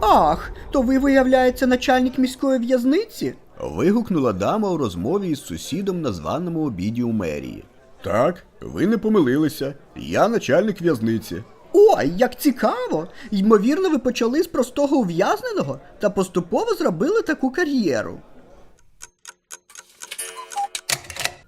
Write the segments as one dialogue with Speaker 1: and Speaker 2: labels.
Speaker 1: Ах, то ви, виявляється, начальник міської в'язниці?
Speaker 2: Вигукнула дама у розмові із сусідом на званому обіді у мерії. Так, ви не помилилися. Я начальник в'язниці.
Speaker 1: Ой, як цікаво! Ймовірно, ви почали з простого ув'язненого та поступово зробили таку кар'єру.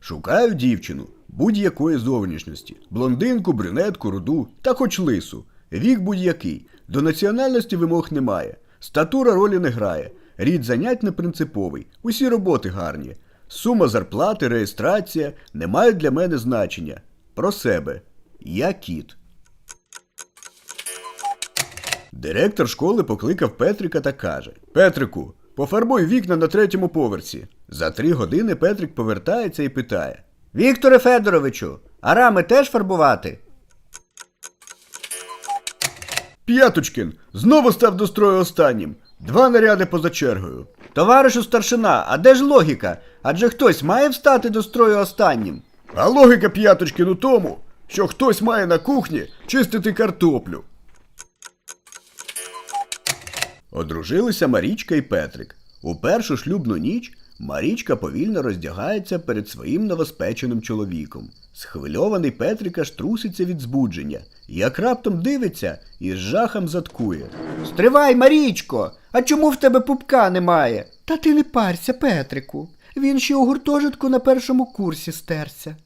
Speaker 2: Шукаю дівчину будь-якої зовнішності: блондинку, брюнетку, руду та хоч лису. Вік будь-який. До національності вимог немає. Статура ролі не грає. Рід занять не принциповий. Усі роботи гарні. Сума зарплати, реєстрація не мають для мене значення. Про себе. Я кіт. Директор школи покликав Петрика та каже: Петрику, пофарбуй вікна на третьому поверсі. За три години Петрик повертається і питає:
Speaker 1: Вікторе Федоровичу, а рами теж фарбувати?
Speaker 2: П'яточкін знову став до строю останнім. Два наряди поза чергою.
Speaker 1: Товаришу старшина, а де ж логіка? Адже хтось має встати до строю останнім.
Speaker 2: А логіка П'яточкін у тому, що хтось має на кухні чистити картоплю. Одружилися Марічка і Петрик. У першу шлюбну ніч Марічка повільно роздягається перед своїм новоспеченим чоловіком. Схвильований Петрика ж труситься від збудження, як раптом дивиться і з жахом заткує.
Speaker 1: Стривай, Марічко! А чому в тебе пупка немає? Та ти не парся, Петрику. Він ще у гуртожитку на першому курсі стерся.